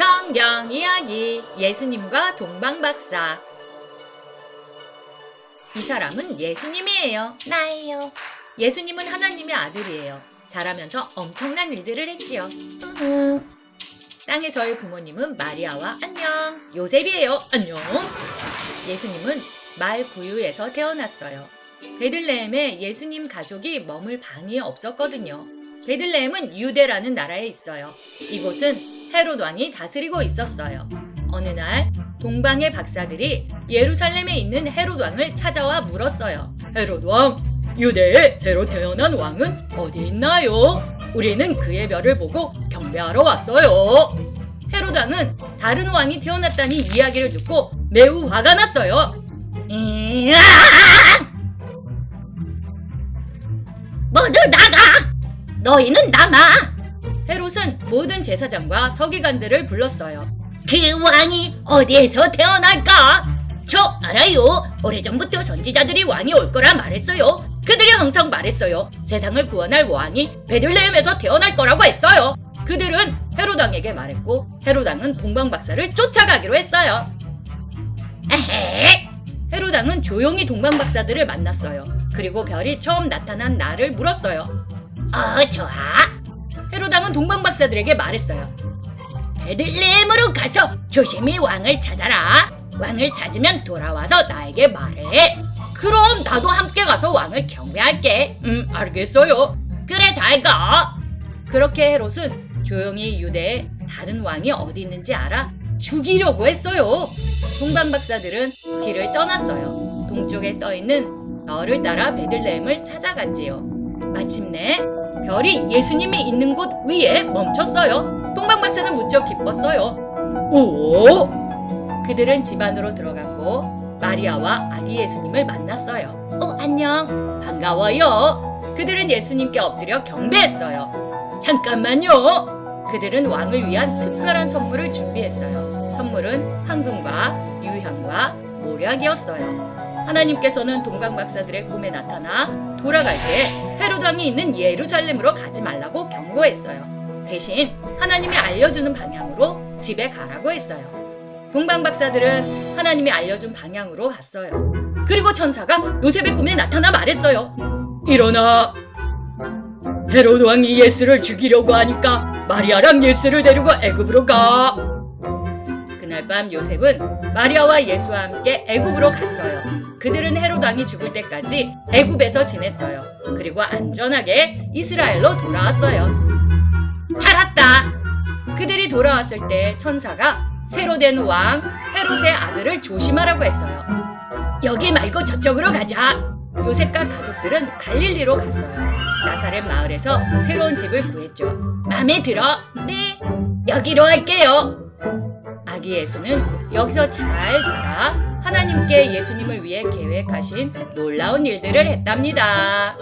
성경 이야기 예수님과 동방박사 이 사람은 예수님이에요. 나예요. 예수님은 하나님의 아들이에요. 자라면서 엄청난 일들을 했지요. 음, 땅에서의 부모님은 마리아와 안녕, 요셉이에요. 안녕. 예수님은 말 구유에서 태어났어요. 베들레헴에 예수님 가족이 머물 방이 없었거든요. 베들레헴은 유대라는 나라에 있어요. 이곳은 헤롯 왕이 다스리고 있었어요. 어느 날 동방의 박사들이 예루살렘에 있는 헤롯 왕을 찾아와 물었어요. 헤롯 왕, 유대에 새로 태어난 왕은 어디 있나요? 우리는 그의 별을 보고 경배하러 왔어요. 헤롯 왕은 다른 왕이 태어났다는 이야기를 듣고 매우 화가 났어요. 모두 나가! 너희는 남아! 헤롯은 모든 제사장과 서기관들을 불렀어요. 그 왕이 어디에서 태어날까? 저 알아요. 오래전부터 선지자들이 왕이 올 거라 말했어요. 그들이 항상 말했어요. 세상을 구원할 왕이 베들레헴에서 태어날 거라고 했어요. 그들은 헤롯 왕에게 말했고 헤롯 왕은 동방 박사를 쫓아가기로 했어요. 에헤! 헤롯 왕은 조용히 동방 박사들을 만났어요. 그리고 별이 처음 나타난 날을 물었어요. 어, 좋아. 헤롯 왕은 동방 박사들에게 말했어요. 베들레헴으로 가서 조심히 왕을 찾아라. 왕을 찾으면 돌아와서 나에게 말해. 그럼 나도 함께 가서 왕을 경배할게. 음, 알겠어요. 그래, 잘 가. 그렇게 헤롯은 조용히 유대에 다른 왕이 어디 있는지 알아 죽이려고 했어요. 동방 박사들은 길을 떠났어요. 동쪽에 떠 있는 별을 따라 베들레헴을 찾아갔지요. 마침내 별이 예수님이 있는 곳 위에 멈췄어요. 동방 박사는 무척 기뻤어요. 오! 그들은 집 안으로 들어갔고 마리아와 아기 예수님을 만났어요. 어, 안녕. 반가워요. 그들은 예수님께 엎드려 경배했어요. 잠깐만요. 그들은 왕을 위한 특별한 선물을 준비했어요. 선물은 황금과 유향과 모략이었어요. 하나님께서는 동방 박사들의 꿈에 나타나 돌아갈 때 헤롯 왕이 있는 예루살렘으로 가지 말라고 경고했어요. 대신 하나님이 알려주는 방향으로 집에 가라고 했어요. 동방 박사들은 하나님이 알려준 방향으로 갔어요. 그리고 천사가 요셉의 꿈에 나타나 말했어요. 일어나. 헤롯 왕이 예수를 죽이려고 하니까 마리아랑 예수를 데리고 애굽으로 가. 그날 밤 요셉은 마리아와 예수와 함께 애굽으로 갔어요. 그들은 헤롯 왕이 죽을 때까지 애굽에서 지냈어요. 그리고 안전하게 이스라엘로 돌아왔어요. 살았다. 그들이 돌아왔을 때 천사가 새로 된 왕 헤롯의 아들을 조심하라고 했어요. 여기 말고 저쪽으로 가자. 요셉과 가족들은 갈릴리로 갔어요. 나사렛 마을에서 새로운 집을 구했죠. 마음에 들어? 네. 여기로 할게요. 아기 예수는 여기서 잘 자라 하나님께 예수님을 위해 계획하신 놀라운 일들을 했답니다.